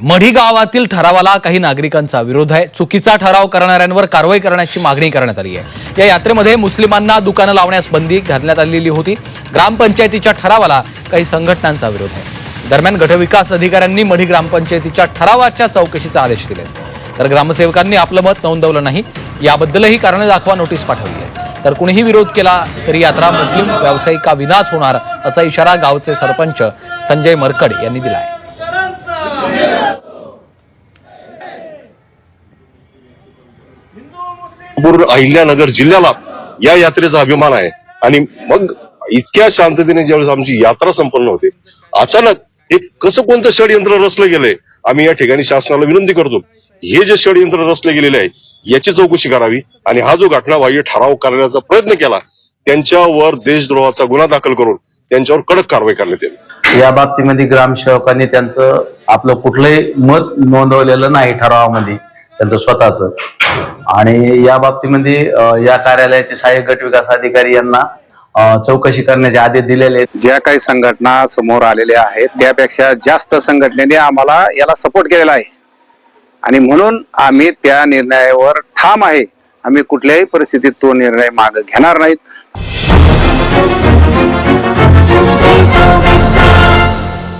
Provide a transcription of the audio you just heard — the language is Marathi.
मढी गावातील ठरावाला काही नागरिकांचा विरोध आहे. चुकीचा ठराव करणाऱ्यांवर कारवाई करण्याची मागणी करण्यात आली आहे. या यात्रेमध्ये मुस्लिमांना दुकानं लावण्यास बंदी घालण्यात आलेली होती. ग्रामपंचायतीच्या ठरावाला काही संघटनांचा विरोध आहे. दरम्यान गटविकास अधिकाऱ्यांनी मढी ग्रामपंचायतीच्या ठरावाच्या चौकशीचा आदेश दिले. तर ग्रामसेवकांनी आपलं मत नोंदवलं नाही. याबद्दलही कारणं दाखवा नोटीस पाठवली आहे. तर कुणीही विरोध केला तरी यात्रा मुस्लिम व्यावसायिका विनाश होणार असा इशारा गावचे सरपंच संजय मरकड यांनी दिला आहे. अहिल्यानगर जिल्ह्याला या यात्रेचा अभिमान आहे. आणि मग इतक्या शांततेने ज्यावेळेस आमची यात्रा संपन्न होते अचानक एक कसं कोणतं षडयंत्र रचलं गेलंय आम्ही या ठिकाणी शासनाला विनंती करतो. हे जे षडयंत्र रचले गेलेले आहे याची चौकशी करावी. आणि हा जो घटनाबाह्य ठराव करण्याचा प्रयत्न केला त्यांच्यावर देशद्रोहाचा गुन्हा दाखल करून त्यांच्यावर कडक कारवाई करण्यात येईल या बाबतीमध्ये ग्रामसेवकांनी त्यांचं आपलं कुठलंही मत नोंदवलेलं नाही ठरावामध्ये त्यांचं स्वतःच. आणि या बाबतीमध्ये या कार्यालयाचे सहाय्यक गट विकास अधिकारी यांना चौकशी करण्याचे आदेश दिलेले आहेत. ज्या काही संघटना समोर आलेल्या आहेत त्यापेक्षा जास्त संघटनेने आम्हाला याला सपोर्ट केलेला आहे. आणि म्हणून आम्ही त्या निर्णयावर ठाम आहे. आम्ही कुठल्याही परिस्थितीत तो निर्णय मागे घेणार नाहीत.